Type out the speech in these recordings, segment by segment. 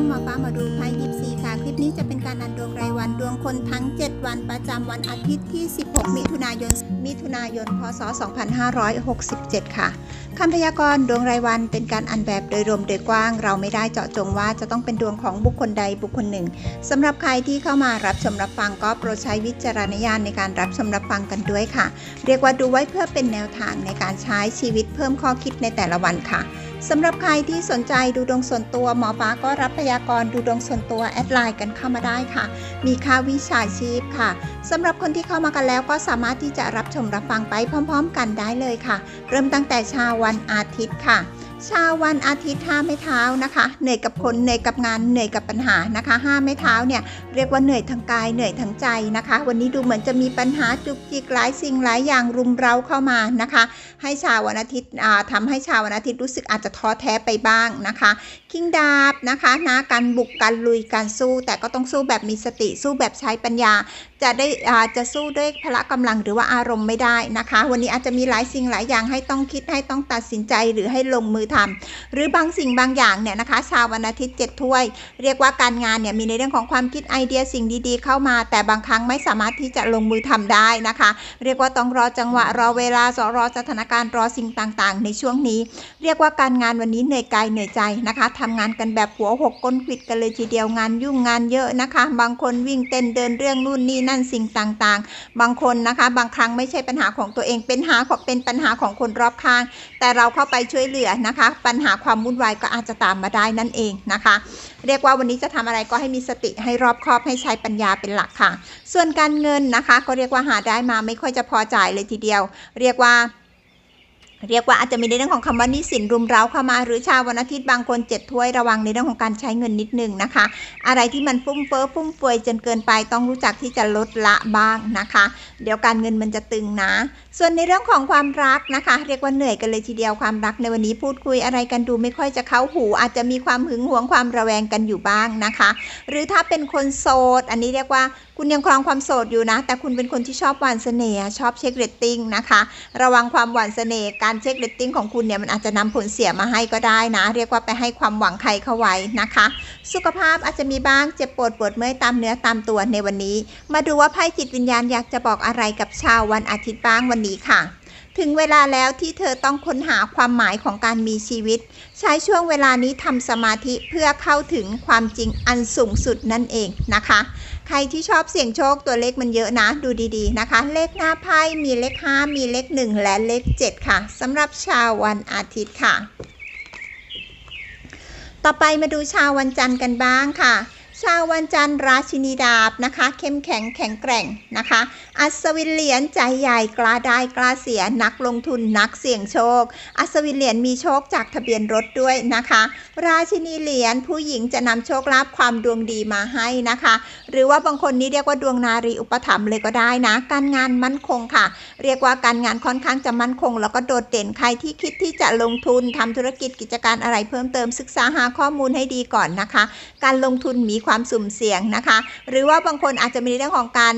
องหมาฟ้ามาดูไพ่ยิปซีค่ะ คลิปนี้จะเป็นการนันดวงรายวันดวงคนทั้ง 7 วันประจำวันอาทิตย์ที่ 16 มิถุนายน มิถุนายน พศ 2567 ค่ะคำพยากรณ์ดวงรายวันเป็นการอันแบบโดยรวมโดยกว้าง เราไม่ได้เจาะจงว่าจะต้องเป็นดวงของบุคคลใดบุคคลหนึ่งสำหรับใครที่เข้ามารับชมรับฟังก็โปรดใช้วิจารณญาณในการรับชมรับฟังกันด้วยค่ะ เรียกว่าดูไว้เพื่อเป็นแนวทางในการใช้ชีวิตเพิ่มข้อคิดในแต่ละวันค่ะ สำหรับใครที่สนใจดูดวงส่วนตัวหมอฟ้าก็รับพยากรณ์ดูดวงส่วนตัวแอดไลน์กันเข้ามาได้ค่ะ มีค่าวิชาชีพค่ะสำหรับคนที่เข้ามากันแล้วก็สามารถที่จะรับชมรับฟังไปพร้อม ๆ กันได้เลยค่ะ เริ่มตั้งแต่เช้าวันอาทิตย์ค่ะ ชาววันอาทิตย์ห้าไม้เท้านะคะเหนื่อยกับคนเหนื่อยกับงานเหนื่อยกับปัญหานะคะห้าไม้เท้าเนี่ยเรียกว่าเหนื่อยทางกายเหนื่อยทางใจนะคะ วันนี้ดูเหมือนจะมีปัญหาจุกจิกหลายสิ่งหลายอย่างรุมเร้าเข้ามานะคะ ให้ชาววันอาทิตย์อ่าทำให้ชาววันอาทิตย์รู้สึกอาจจะท้อแท้ไปบ้างนะคะคิงดาบนะคะนะการบุกการลุยการสู้ แต่ก็ต้องสู้แบบมีสติสู้แบบใช้ปัญญา จะได้อาจะสู้ด้วยพละกำลังหรือว่าอารมณ์ไม่ได้นะคะ วันนี้อาจจะมีหลายสิ่งหลายอย่างให้ต้องคิดให้ต้องตัดสินใจหรือให้ลงมือทำหรือบางสิ่งบางอย่างเนี่ยนะคะ ชาววันอาทิตย์เจ็ดถ้วย เรียกว่าการงานเนี่ยมีในเรื่องของความคิดไอเดียสิ่งดีๆ เข้ามา แต่บางครั้งไม่สามารถที่จะลงมือทำได้นะคะ เรียกว่าต้องรอจังหวะรอเวลารอสถานการณ์รอสิ่งต่างๆ ในช่วงนี้ เรียกว่าการงานวันนี้เหนื่อยกายเหนื่อยใจนะคะทำงานกันแบบหัวหกก้นขิดกันเลยทีเดียวงานยุ่งงานเยอะนะคะ บางคนวิ่งเต้นเดินเรื่องนู่นนี่นั่นสิ่งต่างๆ บางคนนะคะ บางครั้งไม่ใช่ปัญหาของตัวเองเป็นหาเป็นปัญหาของคนรอบข้าง แต่เราเข้าไปช่วยเหลือนะคะปัญหาความวุ่นวายก็อาจจะตามมาได้นั่นเองนะคะ เรียกว่าวันนี้จะทำอะไรก็ให้มีสติให้รอบคอบให้ใช้ปัญญาเป็นหลักค่ะ ส่วนการเงินนะคะ ก็เรียกว่าหาได้มาไม่ค่อยจะพอจ่ายเลยทีเดียว เรียกว่า เรียกว่าอาจจะมีในเรื่องของคำว่านี้สินรุมเร้าเข้ามา หรือชาววันอาทิตย์บางคนเจ็ดถ้วยระวังในเรื่องของการใช้เงินนิดนึงนะคะ อะไรที่มันฟุ่มเฟ้อฟุ่มเฟือยจนเกินไปต้องรู้จักที่จะลดละบ้างนะคะ เดี๋ยวการเงินมันจะตึงนะ ส่วนในเรื่องของความรักนะคะ เรียกว่าเหนื่อยกันเลยทีเดียวความรักในวันนี้พูดคุยอะไรกันดูไม่ค่อยจะเข้าหู อาจจะมีความหึงหวงความระแวงกันอยู่บ้างนะคะ หรือถ้าเป็นคนโสด อันนี้เรียกว่า คุณยังครองความโสดอยู่นะ แต่คุณเป็นคนที่ชอบหวานเสน่ห์ชอบเช็คเรตติ้งนะคะ ระวังความหวานเสน่ห์การเช็คเรตติ้งของคุณเนี่ยมันอาจจะนำผลเสียมาให้ก็ได้นะ เรียกว่าไปให้ความหวังใครเข้าไว้นะคะ สุขภาพอาจจะมีบ้างเจ็บปวดปวดเมื่อยตามเนื้อตามตัวในวันนี้ มาดูว่าไพ่จิตวิญญาณอยากจะบอกอะไรกับชาววันอาทิตย์บ้างวันนี้ค่ะถึงเวลาแล้วที่เธอต้องค้นหาความหมายของการมีชีวิต ใช้ช่วงเวลานี้ทำสมาธิเพื่อเข้าถึงความจริงอันสูงสุดนั่นเองนะคะ ใครที่ชอบเสี่ยงโชคตัวเลขมันเยอะนะ ดูดีๆนะคะ เลขหน้าไพ่มีเลข 5 มีเลข 1 และเลข 7 ค่ะสำหรับชาววันอาทิตย์ค่ะ ต่อไปมาดูชาววันจันทร์กันบ้างค่ะ ชาววันจันทร์ราชินีดาบนะคะ เข้มแข็งแข็งแกร่งนะคะ อัศวินเหรียญใจใหญ่กล้าได้กล้าเสียนักลงทุนนักเสี่ยงโชค อัศวินเหรียญมีโชคจากทะเบียนรถด้วยนะคะ ราชินีเหรียญผู้หญิงจะนำโชคลาภความดวงดีมาให้นะคะ หรือว่าบางคนนี้เรียกว่าดวงนารีอุปถัมภ์เลยก็ได้นะ การงานมั่นคงค่ะ เรียกว่าการงานค่อนข้างจะมั่นคง แล้วก็โดดเด่นใครที่คิดที่จะลงทุนทำธุรกิจกิจการอะไรเพิ่มเติมศึกษาหาข้อมูลให้ดีก่อนนะคะ การลงทุนมีความสุ่มเสี่ยงนะคะ หรือว่าบางคนอาจจะมีเรื่องของการ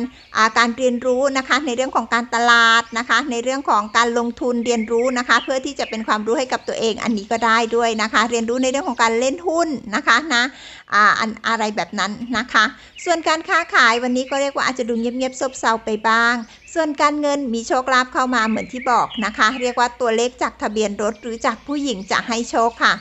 การเรียนรู้นะคะในเรื่องของการตลาดนะคะ ในเรื่องของการลงทุนเรียนรู้นะคะ เพื่อที่จะเป็นความรู้ให้กับตัวเองอันนี้ก็ได้ด้วยนะคะ เรียนรู้ในเรื่องของการเล่นหุ้นนะคะนะ อันอะไรแบบนั้นนะคะ ส่วนการค้าขายวันนี้ก็เรียกว่าอาจจะดูเงียบๆซบเซาไปบ้าง ส่วนการเงินมีโชคลาภเข้ามาเหมือนที่บอกนะคะ เรียกว่าตัวเลขจากทะเบียนรถหรือจากผู้หญิงจะให้โชคค่ะ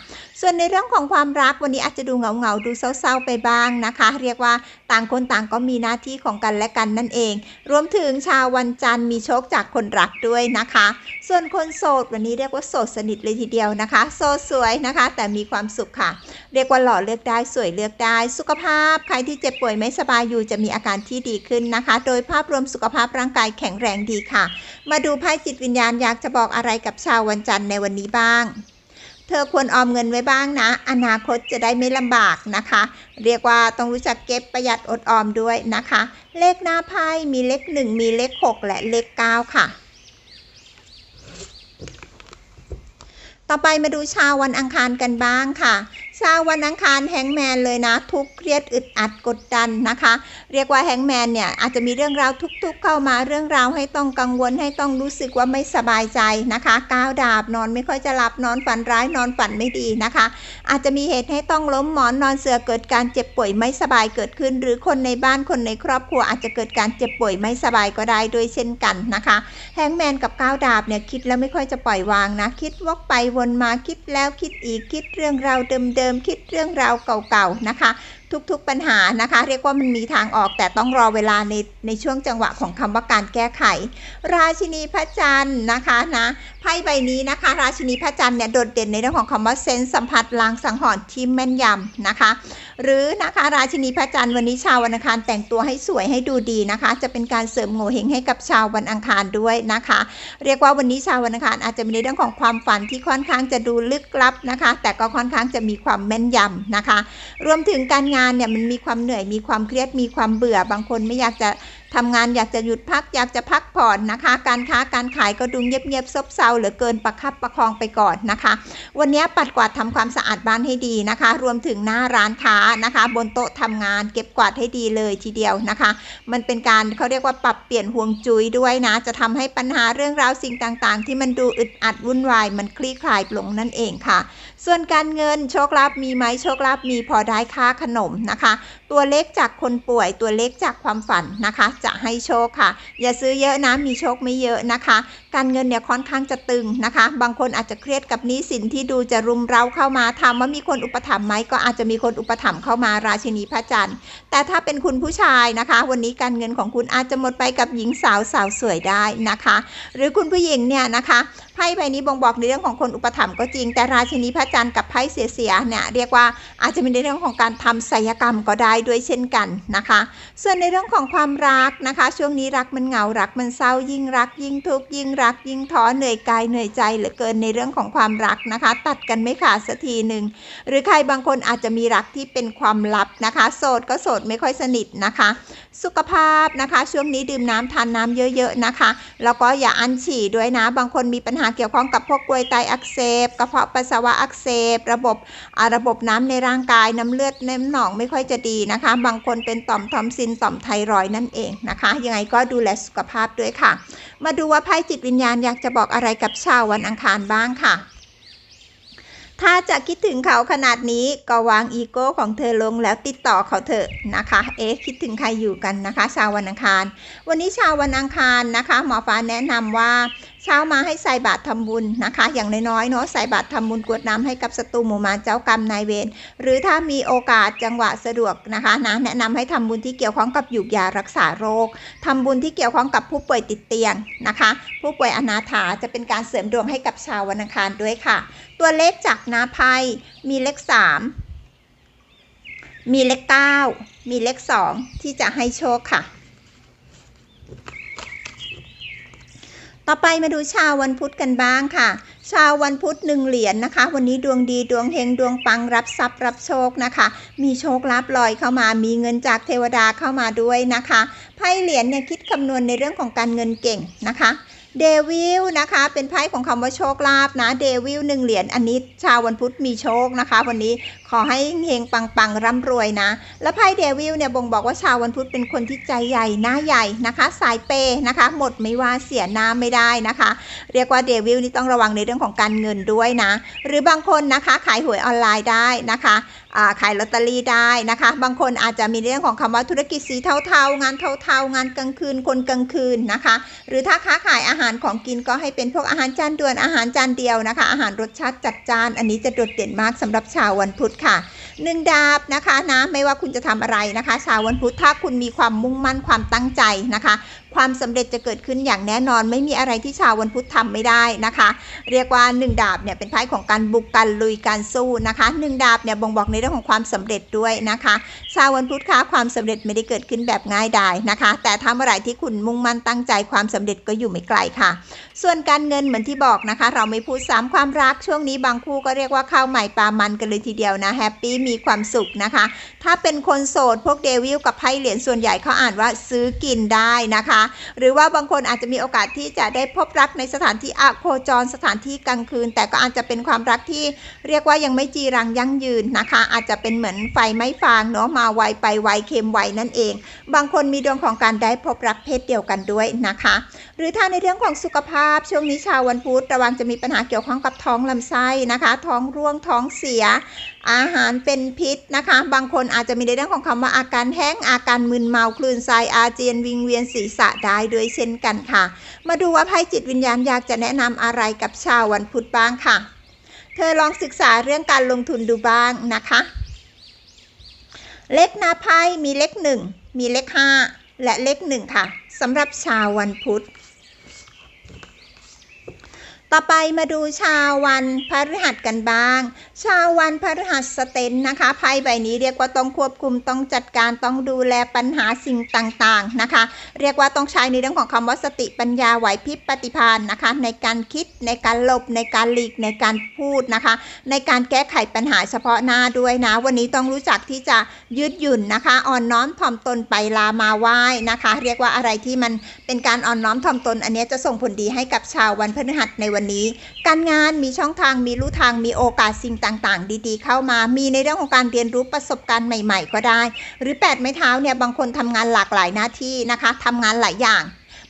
ส่วนในเรื่องของความรักวันนี้อาจจะดูเหงาๆดูเศร้าๆไปบ้างนะคะ เรียกว่าต่างคนต่างก็มีหน้าที่ของกันและกันนั่นเอง รวมถึงชาววันจันทร์มีโชคจากคนรักด้วยนะคะ ส่วนคนโสดวันนี้เรียกว่าโสดสนิทเลยทีเดียวนะคะ โสดสวยนะคะ แต่มีความสุขค่ะ เรียกว่าหล่อเลือกได้สวยเลือกได้ สุขภาพ ใครที่เจ็บป่วยไม่สบายอยู่จะมีอาการที่ดีขึ้นนะคะ โดยภาพรวมสุขภาพร่างกายแข็งแรงดีค่ะ มาดูไพ่จิตวิญญาณอยากจะบอกอะไรกับชาววันจันทร์ในวันนี้บ้างเธอควรออมเงินไว้บ้างนะ อนาคตจะได้ไม่ลำบากนะคะ เรียกว่าต้องรู้จักเก็บประหยัดอดออมด้วยนะคะ เลขหน้าไพ่มีเลข 1 มีเลข 6 และเลข 9 ค่ะ ต่อไปมาดูชาววันอังคารกันบ้างค่ะ ช้าวันอังคารแฮงแมนเลยนะ ทุกเครียดอึดอัดกดดันนะคะ เรียกว่าแฮงแมนเนี่ยอาจจะมีเรื่องราวทุกๆ เข้ามาเรื่องราวให้ต้องกังวลให้ต้องรู้สึกว่าไม่สบายใจนะคะก้าวดาบนอนไม่ค่อยจะหลับนอนฝันร้ายนอนฝันไม่ดีนะคะ อาจจะมีเหตุให้ต้องล้มหมอนนอนเสือเกิดการเจ็บป่วยไม่สบายเกิดขึ้น หรือคนในบ้านคนในครอบครัวอาจจะเกิดการเจ็บป่วยไม่สบายก็ได้ด้วยเช่นกันนะคะแฮงแมนกับก้าวดาบเนี่ยคิดแล้วไม่ค่อยจะปล่อยวางนะ คิดวกไปวนมาคิดแล้วคิดอีกคิดเรื่องราวเดิมมคิดเรื่องราวเก่าๆนะคะ ทุกๆปัญหานะคะ เรียกว่ามันมีทางออกแต่ต้องรอเวลาในในช่วงจังหวะของคำว่าการแก้ไข ราชินีพระจันทร์นะคะนะไพ่ใบนี้นะคะ ราชินีพระจันทร์เนี่ยโดดเด่นในเรื่องของคำว่าเซนส์สัมผัสลางสังหรณ์ที่แม่นยำนะคะ หรือนะคะราชินีพระจันทร์วันนี้ชาววันอังคารแต่งตัวให้สวยให้ดูดีนะคะ จะเป็นการเสริมโงเฮงให้กับชาววันอังคารด้วยนะคะ เรียกว่าวันนี้ชาววันอังคารอาจจะมีในเรื่องของความฝันที่ค่อนข้างจะดูลึกลับนะคะ แต่ก็ค่อนข้างจะมีความแม่นยำนะคะ รวมถึงการงานเนี่ยมันมีความเหนื่อยมีความเครียดมีความเบื่อบางคนไม่อยากจะ ทำงานอยากจะหยุดพักอยากจะพักผ่อนนะคะ การค้าการขายก็ดูเงียบๆซบเซาเหลือเกินประคับประคองไปก่อนนะคะ วันนี้ปัดกวาดทำความสะอาดบ้านให้ดีนะคะ รวมถึงหน้าร้านค้านะคะ บนโต๊ะทำงานเก็บกวาดให้ดีเลยทีเดียวนะคะ มันเป็นการเขาเรียกว่าปรับเปลี่ยนห่วงจุ้ยด้วยนะ จะทำให้ปัญหาเรื่องราวสิ่งต่างๆ ที่มันดูอึดอัดวุ่นวายมันคลี่คลายลงนั่นเองค่ะ ส่วนการเงินโชคลาภมีไหมโชคลาภมีพอได้ค่าขนมนะคะ ตัวเลขจากคนป่วย ตัวเลขจากความฝันนะคะ จะให้โชคค่ะ อย่าซื้อเยอะนะมีโชคไม่เยอะนะคะ การเงินเนี่ยค่อนข้างจะตึงนะคะ บางคนอาจจะเครียดกับหนี้สินที่ดูจะรุมเร้าเข้ามาถามว่ามีคนอุปถัมภ์ไหมก็อาจจะมีคนอุปถัมภ์เข้ามาราชินีพระจันทร์ แต่ถ้าเป็นคุณผู้ชายนะคะ วันนี้การเงินของคุณอาจจะหมดไปกับหญิงสาวสาวสวยได้นะคะ หรือคุณผู้หญิงเนี่ยนะคะไพ่ใบนี้บ่งบอกในเรื่องของคนอุปถัมภ์ก็จริงแต่ราชินีพระจันทร์กับไพ่เสียๆเนี่ยเรียกว่าอาจจะมีในเรื่องของการทำศัลยกรรมก็ได้ด้วยเช่นกันนะคะ ส่วนในเรื่องของความรักนะคะ ช่วงนี้รักมันเหงารักมันเศร้ายิ่งรัก ยิ่งทุกข์ยิ่งรัก ยิ่งท้อเหนื่อยกายเหนื่อยใจเหลือเกินในเรื่องของความรักนะคะ ตัดกันไม่ขาดสักทีหนึ่งหรือใครบางคนอาจจะมีรักที่เป็นความลับนะคะ โสดก็โสดไม่ค่อยสนิทนะคะสุขภาพนะคะ ช่วงนี้ดื่มน้ำทานน้ำเยอะๆนะคะ แล้วก็อย่าอั้นฉี่ด้วยนะ บางคนมีปัญหาเกี่ยวข้องกับพวกกรวยไตอักเสบกระเพาะปัสสาวะอักเสบ ระบบอ่าระบบน้ำในร่างกายน้ำเลือดน้ำหนองไม่ค่อยจะดีนะคะ บางคนเป็นต่อมทอมซินต่อมไทรอยนั่นเองนะคะ ยังไงก็ดูแลสุขภาพด้วยค่ะ มาดูว่าไพ่จิตวิญญาณอยากจะบอกอะไรกับชาววันอังคารบ้างค่ะ ถ้าจะคิดถึงเขาขนาดนี้ก็วางอีโก้ของเธอลงแล้วติดต่อเขาเถอะนะคะ เอ๊ะคิดถึงใครอยู่กันนะคะ ชาววันอังคาร วันนี้ชาววันอังคารนะคะ หมอฟ้าแนะนำว่า เช้ามาให้ใส่บาตรทำบุญนะคะ อย่างน้อยๆเนาะใส่บาตรทำบุญกวดน้ำให้กับศัตรูหมู่มารเจ้ากรรมนายเวรหรือถ้ามีโอกาสจังหวะสะดวกนะคะนะแนะนำให้ทำบุญที่เกี่ยวข้องกับหยุกยารักษาโรคทำบุญที่เกี่ยวข้องกับผู้ป่วยติดเตียงนะคะ ผู้ป่วยอนาถาจะเป็นการเสริมดวงให้กับชาววันอังคารด้วยค่ะ ตัวเลขจากนาไพ่มีเลขสามมีเลขเก้ามีเลขสองที่จะให้โชคค่ะ ต่อไปมาดูชาววันพุธกันบ้างค่ะ ชาววันพุธหนึ่งเหรียญนะคะ วันนี้ดวงดีดวงเฮงดวงปังรับทรัพย์รับโชคนะคะ มีโชคลาภลอยเข้ามา มีเงินจากเทวดาเข้ามาด้วยนะคะไพ่เหรียญเนี่ยคิดคำนวณในเรื่องของการเงินเก่งนะคะ เดวิลนะคะเป็นไพ่ของคำว่าโชคลาภนะเดวิลหนึ่งเหรียญอันนี้ชาววันพุธมีโชคนะคะ วันนี้ขอให้เฮงปังปังร่ำรวยนะ แล้วไพ่เดวิลเนี่ยบ่งบอกว่าชาววันพุธเป็นคนที่ใจใหญ่หน้าใหญ่นะคะ สายเปย์นะคะ หมดไม่ว่าเสียหน้าไม่ได้นะคะ เรียกว่าเดวิลนี่ต้องระวังในเรื่องของการเงินด้วยนะ หรือบางคนนะคะขายหวยออนไลน์ได้นะคะขายลอตเตอรี่ได้นะคะ บางคนอาจจะมีเรื่องของคำว่าธุรกิจสีเทาๆ งานเทาๆ งานกลางคืนคนกลางคืนนะคะ หรือถ้าค้าขายอาหารของกินก็ให้เป็นพวกอาหารจานด่วนอาหารจานเดียวนะคะ อาหารรสชาติจัดจาน อันนี้จะโดดเด่นมากสำหรับชาววันพุธค่ะหนึ่งดาบนะคะนะไม่ว่าคุณจะทำอะไรนะคะ ชาววันพุธถ้าคุณมีความมุ่งมั่นความตั้งใจนะคะ ความสำเร็จจะเกิดขึ้นอย่างแน่นอนไม่มีอะไรที่ชาววันพุธทำไม่ได้นะคะ เรียกว่าหนึ่งดาบเนี่ยเป็นไพ่ของการบุกกันลุยการสู้นะคะหนึ่งดาบเนี่ยบ่งบอกในเรื่องของความสำเร็จด้วยนะคะ ชาววันพุธคะความสำเร็จไม่ได้เกิดขึ้นแบบง่ายดายนะคะ แต่ถ้าเมื่อไรที่คุณมุ่งมั่นตั้งใจความสำเร็จก็อยู่ไม่ไกลค่ะ ส่วนการเงินเหมือนที่บอกนะคะ เราไม่พูดซ้ำความรักช่วงนี้บางคู่ก็เรียกว่าข้าวใหม่ปลามันกันเลยทีเดียวนะแฮปปี้มีความสุขนะคะ ถ้าเป็นคนโสดพวกเดวิลกับไพ่เหรียญส่วนใหญ่เขาอ่านว่าซื้อกินได้นะคะหรือว่าบางคนอาจจะมีโอกาสที่จะได้พบรักในสถานที่อโคจรสถานที่กลางคืน แต่ก็อาจจะเป็นความรักที่เรียกว่ายังไม่จีรังยั่งยืนนะคะ อาจจะเป็นเหมือนไฟไม่ฟางเนาะมาไวไปไวเค็มไวนั่นเอง บางคนมีดวงของการได้พบรักเพศเดียวกันด้วยนะคะ หรือถ้าในเรื่องของสุขภาพช่วงนี้ชาววันพุธระวังจะมีปัญหาเกี่ยวข้องกับท้องลำไส้นะคะ ท้องร่วงท้องเสีย อาหารเป็นพิษนะคะ บางคนอาจจะมีในเรื่องของคำว่าอาการแห้งอาการมึนเมาคลื่นไส้อาเจียนวิงเวียนศีรษะได้ด้วยเช่นกันค่ะ มาดูว่าไพ่จิตวิญญาณอยากจะแนะนำอะไรกับชาววันพุธบ้างค่ะ เธอลองศึกษาเรื่องการลงทุนดูบ้างนะคะ เลขหน้าไพ่มีเลขหนึ่งมีเลขห้าและเลขหนึ่งค่ะสำหรับชาววันพุธ ต่อไปมาดูชาววันพฤหัสกันบ้าง ชาววันพฤหัสสเตนนะคะไพ่ใบนี้เรียกว่าต้องควบคุมต้องจัดการต้องดูแลปัญหาสิ่งต่างๆนะคะ เรียกว่าต้องใช้ในเรื่องของคำว่าสติปัญญาไหวพริบปฏิภาณนะคะ ในการคิดในการหลบในการหลีกในการพูดนะคะ ในการแก้ไขปัญหาเฉพาะหน้าด้วยนะ วันนี้ต้องรู้จักที่จะยืดหยุ่นนะคะอ่อนน้อมถ่อมตนไปลามาไหว้นะคะ เรียกว่าอะไรที่มันเป็นการอ่อนน้อมถ่อมตน อันนี้จะส่งผลดีให้กับชาววันพฤหัสในวันนี้ การงานมีช่องทางมีลู่ทางมีโอกาสสิ่งต่างๆ ดีๆ เข้ามา มีในเรื่องของการเรียนรู้ประสบการณ์ใหม่ ๆ ก็ได้ หรือแปดไม้เท้าเนี่ยบางคนทำงานหลากหลายหน้าที่นะคะทำงานหลายอย่าง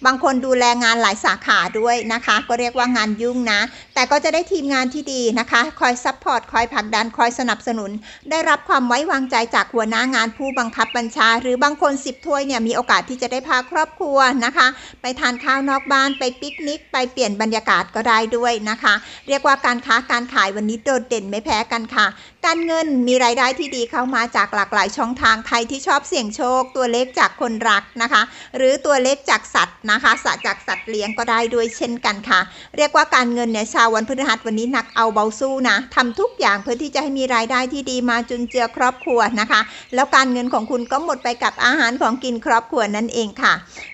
บางคนดูแลงานหลายสาขาด้วยนะคะ ก็เรียกว่างานยุ่งนะ แต่ก็จะได้ทีมงานที่ดีนะคะ คอยซัพพอร์ต คอยผลักดัน คอยสนับสนุน ได้รับความไว้วางใจจากหัวหน้างานผู้บังคับบัญชา หรือบางคนสิบถ้วยเนี่ยมีโอกาสที่จะได้พาครอบครัวนะคะ ไปทานข้าวนอกบ้าน ไปปิกนิก ไปเปลี่ยนบรรยากาศก็ได้ด้วยนะคะ เรียกว่าการค้าการขายวันนี้โดดเด่นไม่แพ้กันค่ะ การเงินมีรายได้ที่ดีเข้ามาจากหลากหลายช่องทางใครที่ชอบเสี่ยงโชค ตัวเลขจากคนรักนะคะ หรือตัวเลขจากสัตว์นะคะสัตว์จากสัตว์เลี้ยงก็ได้ด้วยเช่นกันค่ะ เรียกว่าการเงินเนี่ยชาววันพฤหัสวันนี้หนักเอาเบาสู้นะทำทุกอย่างเพื่อที่จะให้มีรายได้ที่ดีมาจุนเจือครอบครัวนะคะ แล้วการเงินของคุณก็หมดไปกับอาหารของกินครอบครัวนั่นเองค่ะ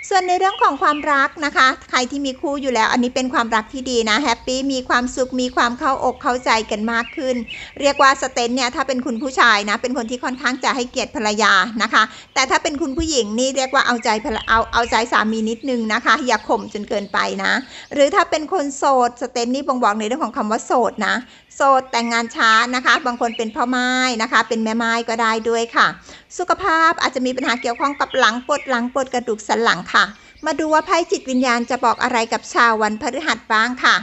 ส่วนในเรื่องของความรักนะคะ ใครที่มีคู่อยู่แล้วอันนี้เป็นความรักที่ดีนะแฮปปี้มีความสุขมีความเข้าอกเข้าใจกันมากขึ้น เรียกว่าสเตนเนี่ยถ้าเป็นคุณผู้ชายนะเป็นคนที่ค่อนข้างจะให้เกียรติภรรยานะคะ แต่ถ้าเป็นคุณผู้หญิงนี่เรียกว่าเอาใจเอาเอาใจสามีนิดนึงนะคะ อย่าข่มจนเกินไปนะ หรือถ้าเป็นคนโสดสเตนนี่บ่งบอกในเรื่องของคำว่าโสดนะ โสดแต่งงานช้านะคะ บางคนเป็นพ่อไม้นะคะ เป็นแม่ไม้ก็ได้ด้วยค่ะ สุขภาพอาจจะมีปัญหาเกี่ยวข้องกับหลังปวดหลังปวดกระดูกสันหลังค่ะ มาดูว่าไพ่จิตวิญญาณจะบอกอะไรกับชาววันพฤหัสบ้างค่ะ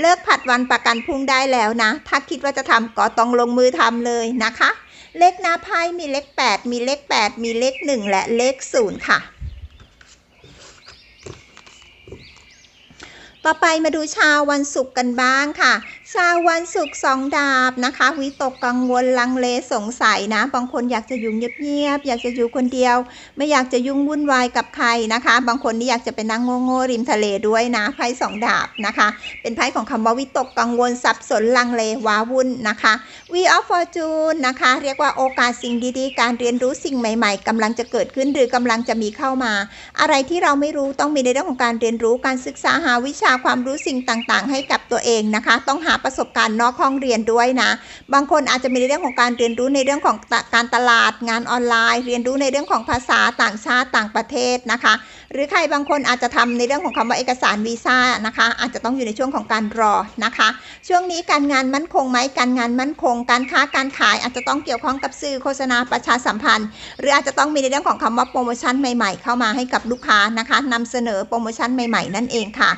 เลิกผัดวันประกันพรุ่งได้แล้วนะ ถ้าคิดว่าจะทำก็ต้องลงมือทำเลยนะคะ เลขหน้าไพ่มีเลข 8 มีเลข 8 มีเลข 1 และเลข 0 ค่ะ ต่อไปมาดูชาววันศุกร์กันบ้างค่ะ ชาววันศุกร์สองดาบนะคะ วิตกกังวลลังเลสงสัยนะ บางคนอยากจะอยู่เงียบๆอยากจะอยู่คนเดียว ไม่อยากจะยุ่งวุ่นวายกับใครนะคะ บางคนนี่อยากจะไปนั่งโง่ๆริมทะเลด้วยนะไพ่สองดาบนะคะ เป็นไพ่ของคำว่าวิตกกังวลสับสนลังเลว้าวุ่นนะคะ We of Fortune นะคะ เรียกว่าโอกาสสิ่งดีๆ การเรียนรู้สิ่งใหม่ ๆกำลังจะเกิดขึ้นหรือกำลังจะมีเข้ามา อะไรที่เราไม่รู้ต้องมีในเรื่องของการเรียนรู้การศึกษาหาวิชาความรู้สิ่งต่าง ๆ ให้กับตัวเองนะคะ ต้องหาประสบการณ์นอกห้องเรียนด้วยนะ บางคนอาจจะมีในเรื่องของการเรียนรู้ในเรื่องของการตลาดงานออนไลน์ เรียนรู้ในเรื่องของภาษาต่างชาติต่างประเทศนะคะ หรือใครบางคนอาจจะทำในเรื่องของคำว่าเอกสารวีซ่านะคะ อาจจะต้องอยู่ในช่วงของการรอนะคะ ช่วงนี้การงานมั่นคงไหมการงานมั่นคง การค้าการขายอาจจะต้องเกี่ยวข้องกับสื่อโฆษณาประชาสัมพันธ์ หรืออาจจะต้องมีในเรื่องของคำว่าโปรโมชั่นใหม่ๆ เข้ามาให้กับลูกค้านะคะนำเสนอโปรโมชั่นใหม่ๆ นั่นเองค่ะ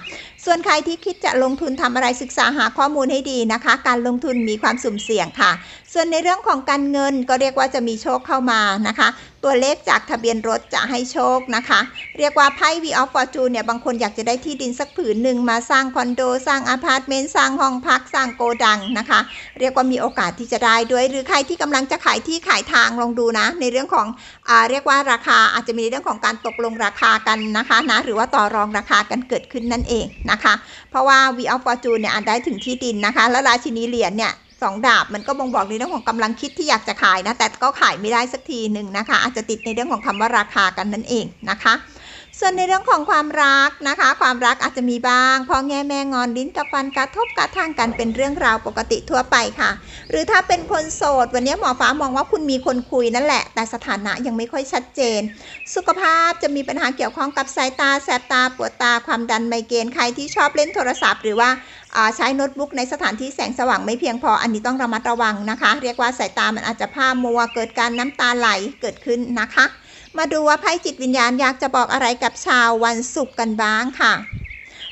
ส่วนใครที่คิดจะลงทุนทำอะไรศึกษาหาข้อมูลให้ดีนะคะ การลงทุนมีความสุ่มเสี่ยงค่ะส่วนในเรื่องของการเงินก็เรียกว่าจะมีโชคเข้ามานะคะ ตัวเลขจากทะเบียนรถจะให้โชคนะคะ เรียกว่าไพ่ V of Fortune เนี่ยบางคนอยากจะได้ที่ดินสักผืนหนึ่งมาสร้างคอนโด สร้างอพาร์ตเมนต์สร้างห้องพักสร้างโกดังนะคะ เรียกว่ามีโอกาสที่จะได้ด้วย หรือใครที่กำลังจะขายที่ขายทางลองดูนะ ในเรื่องของอ่าเรียกว่าราคาอาจจะมีเรื่องของการตกลงราคากันนะคะนะหรือว่าต่อรองราคากันเกิดขึ้นนั่นเองนะคะ เพราะว่า V of Fortune เนี่ยอาจได้ถึงที่ดินนะคะ แล้วราชินีเหรียญเนี่ย สองดาบมันก็บ่งบอกในเรื่องของกำลังคิดที่อยากจะขายนะ แต่ก็ขายไม่ได้สักทีหนึ่งนะคะ อาจจะติดในเรื่องของคำว่าราคากันนั่นเองนะคะ ส่วนในเรื่องของความรักนะคะ ความรักอาจจะมีบ้างพอแง่แม่งอนลิ้นกับฟันกระทบกระทั่งกันเป็นเรื่องราวปกติทั่วไปค่ะ หรือถ้าเป็นคนโสด วันนี้หมอฟ้ามองว่าคุณมีคนคุยนั่นแหละ แต่สถานะยังไม่ค่อยชัดเจน สุขภาพจะมีปัญหาเกี่ยวข้องกับสายตาแสบตาปวดตาความดันไมเกรนใครที่ชอบเล่นโทรศัพท์ หรือว่า ใช้โน้ตบุ๊กในสถานที่แสงสว่างไม่เพียงพออันนี้ต้องระมัดระวังนะคะ เรียกว่าสายตามันอาจจะพร่ามัว เกิดการน้ำตาไหลเกิดขึ้นนะคะ มาดูว่าไพ่จิตวิญญาณอยากจะบอกอะไรกับชาววันศุกร์กันบ้างค่ะ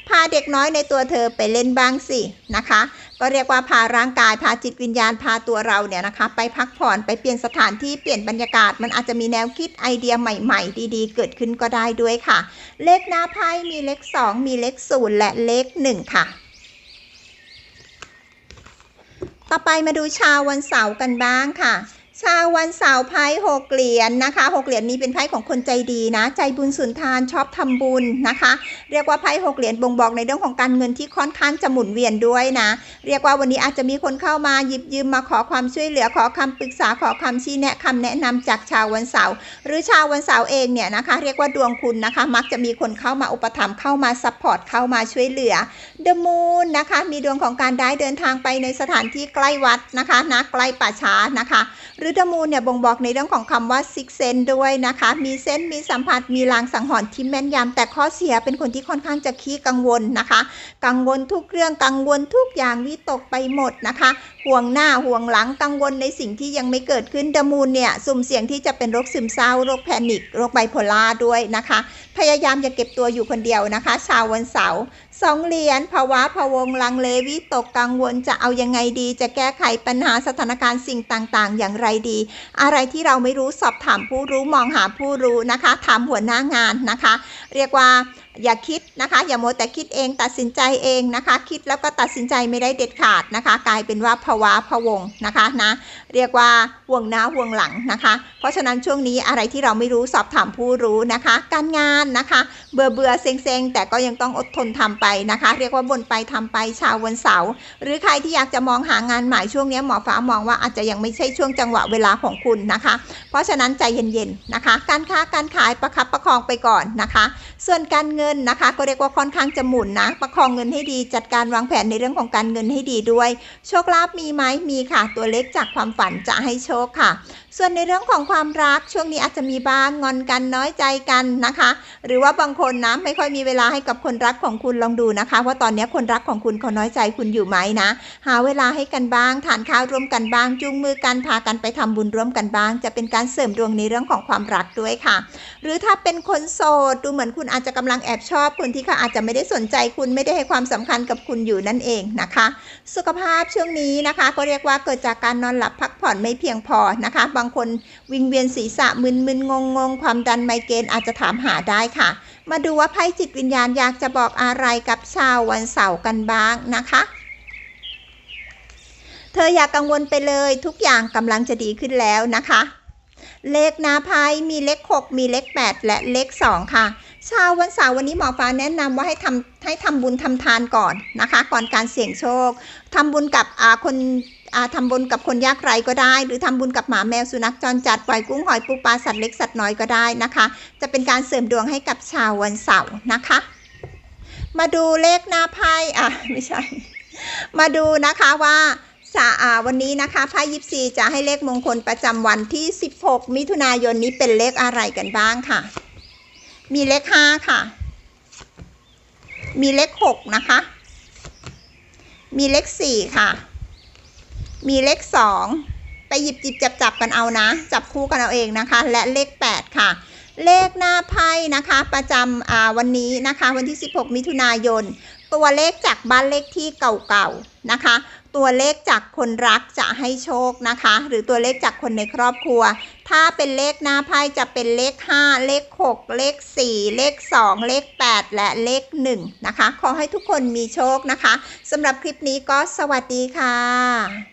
พาเด็กน้อยในตัวเธอไปเล่นบ้างสินะคะ ก็เรียกว่าพาร่างกายพาจิตวิญญาณพาตัวเราเนี่ยนะคะ ไปพักผ่อนไปเปลี่ยนสถานที่เปลี่ยนบรรยากาศ มันอาจจะมีแนวคิดไอเดียใหม่ ๆ ดีๆ เกิดขึ้นก็ได้ด้วยค่ะ เลขหน้าไพ่มีเลข 2 มีเลข0และเลข 1 ค่ะ ต่อไปมาดูชาววันเสาร์กันบ้างค่ะ ชาววันเสาร์ไพ่หกเหรียญนะคะหกเหรียญนี้เป็นไพ่ของคนใจดีนะ ใจบุญสุนทานชอบทำบุญนะคะ เรียกว่าไพ่หกเหรียญบ่งบอกในเรื่องของการเงินที่ค่อนข้างจะหมุนเวียนด้วยนะ เรียกว่าวันนี้อาจจะมีคนเข้ามาหยิบยืมมาขอความช่วยเหลือขอคำปรึกษาขอคำชี้แนะคำแนะนำจากชาววันเสาร์หรือชาววันเสาร์เองเนี่ยนะคะ เรียกว่าดวงคุณนะคะ มักจะมีคนเข้ามาอุปถัมภ์เข้ามาซัพพอร์ตเข้ามาช่วยเหลือเดอะมูนนะคะมีดวงของการได้เดินทางไปในสถานที่ใกล้วัดนะคะนะใกล้ป่าช้านะคะหรืฤดอะมูลเนี่ยบ่งบอกในเรื่องของคำว่าซิกเซนด้วยนะคะ มีเส้นมีสัมผัสมีลางสังหรณ์ที่แม่นยำแต่ข้อเสียเป็นคนที่ค่อนข้างจะขี้กังวลนะคะ กังวลทุกเรื่องกังวลทุกอย่างวิตกไปหมดนะคะ ห่วงหน้าห่วงหลังกังวลในสิ่งที่ยังไม่เกิดขึ้นดมูนเนี่ยสุ่มเสี่ยงที่จะเป็นโรคซึมเศร้าโรคแพนิคโรคไบโพล่าด้วยนะคะ พยายามอย่าเก็บตัวอยู่คนเดียวนะคะ ชาววันเสาร์สองเหรียญภาวะพะวงลังเลวิตกกังวลจะเอายังไงดี จะแก้ไขปัญหาสถานการณ์สิ่งต่างๆ อย่างไรดี อะไรที่เราไม่รู้สอบถามผู้รู้มองหาผู้รู้นะคะ ถามหัวหน้างานนะคะ เรียกว่า อย่าคิดนะคะ อย่าโมแต่คิดเองตัดสินใจเองนะคะ คิดแล้วก็ตัดสินใจไม่ได้เด็ดขาดนะคะ กลายเป็นว่าภาวะพะวงนะคะนะเรียกว่าห่วงหน้าห่วงหลังนะคะ เพราะฉะนั้นช่วงนี้อะไรที่เราไม่รู้สอบถามผู้รู้นะคะ การงานนะคะ เบื่อเบื่อเซ็งเซ็งแต่ก็ยังต้องอดทนทำไปนะคะ เรียกว่าบนไปทำไปชาววันเสาร์หรือใครที่อยากจะมองหางานใหม่ช่วงนี้หมอฟ้ามองว่าอาจจะยังไม่ใช่ช่วงจังหวะเวลาของคุณนะคะ เพราะฉะนั้นใจเย็นๆนะคะ การค้าการขายประคับประคองไปก่อนนะคะ ส่วนการเงินนะคะ ก็เรียกว่าค่อนข้างจะหมุนนะ ประคองเงินให้ดี จัดการวางแผนในเรื่องของการเงินให้ดีด้วย โชคลาภมีไหมมีค่ะ ตัวเล็กจากความฝันจะให้โชคค่ะ ส่วนในเรื่องของความรักช่วงนี้อาจจะมีบ้างงอนกันน้อยใจกันนะคะ หรือว่าบางคนนะไม่ค่อยมีเวลาให้กับคนรักของคุณลองดูนะคะว่าตอนนี้คนรักของคุณเขาน้อยใจคุณอยู่ไหมนะ หาเวลาให้กันบ้างทานข้าวร่วมกันบ้างจูงมือกันพากันไปทำบุญร่วมกันบ้าง จะเป็นการเสริมดวงในเรื่องของความรักด้วยค่ะ หรือถ้าเป็นคนโสดดูเหมือนคุณอาจจะกำลังแอบชอบคนที่เขาอาจจะไม่ได้สนใจคุณไม่ได้ให้ความสำคัญกับคุณอยู่นั่นเองนะคะ สุขภาพช่วงนี้นะคะ ก็เรียกว่าเกิดจากการนอนหลับพักผ่อนไม่เพียงพอนะคะบางคนวิงเวียนศีรษะมึนๆงงๆความดันไมเกรนอาจจะถามหาได้ค่ะ มาดูว่าไพ่จิตวิญญาณอยากจะบอกอะไรกับชาววันเสาร์กันบ้างนะคะเธออย่ากกังวลไปเลยทุกอย่างกำลังจะดีขึ้นแล้วนะคะ เลขนาไพ่มีเลข 6 มีเลข 8 และเลข 2 ค่ะ ชาววันเสาร์วันนี้หมอฟ้าแนะนำว่าให้ทำให้ทำบุญทำทานก่อนนะคะ ก่อนการเสี่ยงโชคทำบุญกับคน อ่าทำบุญกับคนยากไร้ก็ได้ หรือทำบุญกับหมาแมวสุนัขจรจัดปล่อยกุ้งหอยปูปลาสัตว์เล็กสัตว์น้อยก็ได้นะคะ จะเป็นการเสริมดวงให้กับชาววันเสาร์นะคะ มาดูเลขหน้าไพ่อะไม่ใช่ มาดูนะคะว่าสาอ่าวันนี้นะคะไพ่ยิปซีจะให้เลขมงคลประจำวันที่ 16 มิถุนายนนี้เป็นเลขอะไรกันบ้างค่ะ มีเลข 5 ค่ะ มีเลข 6 นะคะ มีเลข 4 ค่ะ มีเลข 2 ไปหยิบจิบจับจับกันเอานะ จับคู่กันเอาเองนะคะ และเลข 8 ค่ะ เลขหน้าไพ่นะคะ ประจำวันนี้นะคะ วันที่ 16 มิถุนายน ตัวเลขจากบ้านเลขที่เก่าๆนะคะ ตัวเลขจากคนรักจะให้โชคนะคะ หรือตัวเลขจากคนในครอบครัว ถ้าเป็นเลขหน้าไพ่จะเป็นเลข 5 เลข 6 เลข 4 เลข 2 เลข 8 และเลข 1 นะคะ ขอให้ทุกคนมีโชคนะคะสำหรับคลิปนี้ก็สวัสดีค่ะ